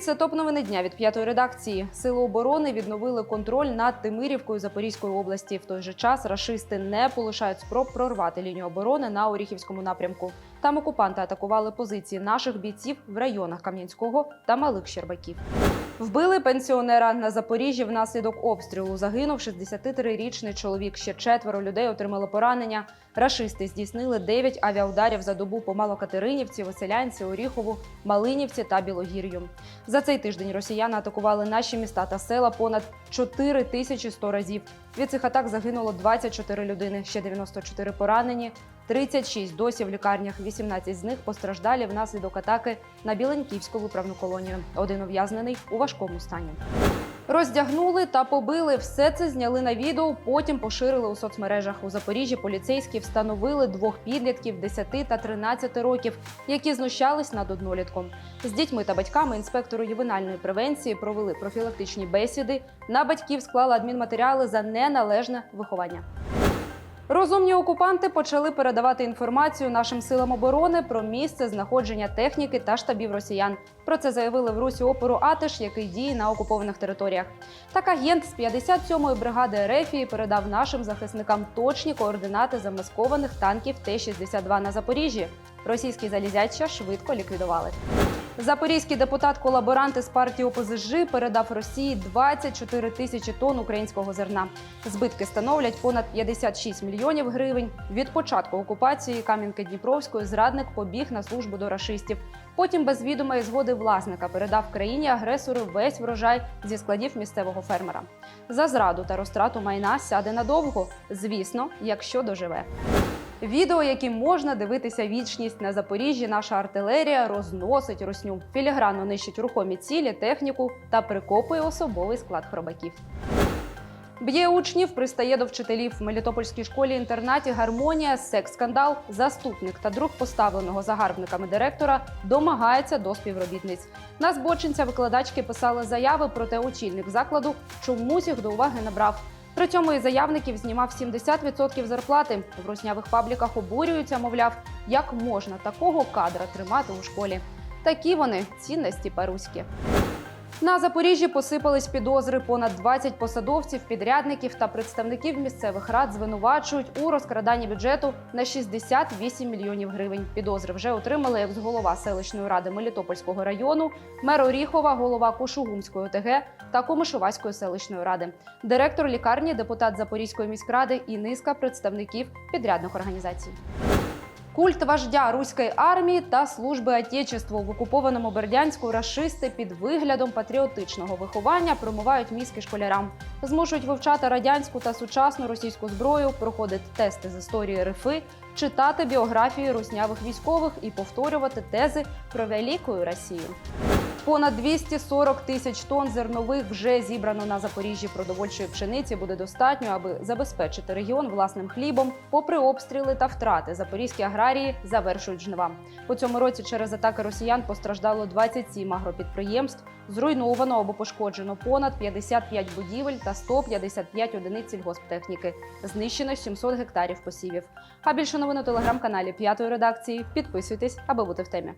Це топ новини дня від п'ятої редакції. Сили оборони відновили контроль над Тимирівкою Запорізької області. В той же час рашисти не полишають спроб прорвати лінію оборони на Оріхівському напрямку. Там окупанти атакували позиції наших бійців в районах Кам'янського та Малих Щербаків. Вбили пенсіонера на Запоріжжі внаслідок обстрілу. Загинув 63-річний чоловік. Ще четверо людей отримали поранення. Рашисти здійснили 9 авіаударів за добу по Малокатеринівці, Веселянці, Оріхову, Малинівці та Білогір'ю. За цей тиждень росіяни атакували наші міста та села понад 4100 разів. Від цих атак загинуло 24 людини, ще 94 поранені, 36 досі в лікарнях, 18 з них постраждалі внаслідок атаки на Біленьківську виправну колонію. Один ув'язнений у важкому стані. Роздягнули та побили. Все це зняли на відео. Потім поширили у соцмережах. У Запоріжжі поліцейські встановили двох підлітків 10 та 13 років, які знущались над однолітком. З дітьми та батьками інспектору ювенальної превенції провели профілактичні бесіди. На батьків склали адмінматеріали за неналежне виховання. Розумні окупанти почали передавати інформацію нашим силам оборони про місце знаходження техніки та штабів росіян. Про це заявили в Русі опору Атиш, який діє на окупованих територіях. Так агент з 57-ї бригади Рефії передав нашим захисникам точні координати замаскованих танків Т-62 на Запоріжжі. Російські залізяча швидко ліквідували. Запорізький депутат-колаборант із партії ОПЗЖ передав Росії 24 тисячі тонн українського зерна. Збитки становлять понад 56 мільйонів гривень. Від початку окупації Кам'янки-Дніпровської зрадник побіг на службу до рашистів. Потім без відомої згоди власника передав країні агресору весь врожай зі складів місцевого фермера. За зраду та розтрату майна сяде надовго, звісно, якщо доживе. Відео, які можна дивитися вічність на Запоріжжі, наша артилерія розносить русню, філігранно нищить рухомі цілі, техніку та прикопує особовий склад хробаків. Б'є учнів, пристає до вчителів в Мелітопольській школі-інтернаті Гармонія, секс-скандал, заступник та друг поставленого загарбниками директора домагається до співробітниць. На збочинця викладачки писали заяви, проте очільник закладу чомусь їх до уваги не брав. При цьому і заявників знімав 70% зарплати. В руснявих пабліках обурюються, мовляв, як можна такого кадра тримати у школі. Такі вони цінності паруські. На Запоріжжі посипались підозри. Понад 20 посадовців, підрядників та представників місцевих рад звинувачують у розкраданні бюджету на 68 мільйонів гривень. Підозри вже отримали екс-голова селищної ради Мелітопольського району, мер Оріхова, голова Кошугумської ОТГ та Комишувацької селищної ради, директор лікарні, депутат Запорізької міськради і низка представників підрядних організацій. Культ вождя руської армії та служби Отечеству в окупованому Бердянську рашисти під виглядом патріотичного виховання промивають мізки школярам, змушують вивчати радянську та сучасну російську зброю, проходити тести з історії рифи, читати біографії руснявих військових і повторювати тези про велику Росію. Понад 240 тисяч тонн зернових вже зібрано на Запоріжжі. Продовольчої пшениці буде достатньо, аби забезпечити регіон власним хлібом. Попри обстріли та втрати, запорізькі аграрії завершують жнива. У цьому році через атаки росіян постраждало 27 агропідприємств. Зруйновано або пошкоджено понад 55 будівель та 155 одиниць сільгосптехніки. Знищено 700 гектарів посівів. А більше новин у телеграм-каналі п'ятої редакції. Підписуйтесь, аби бути в темі.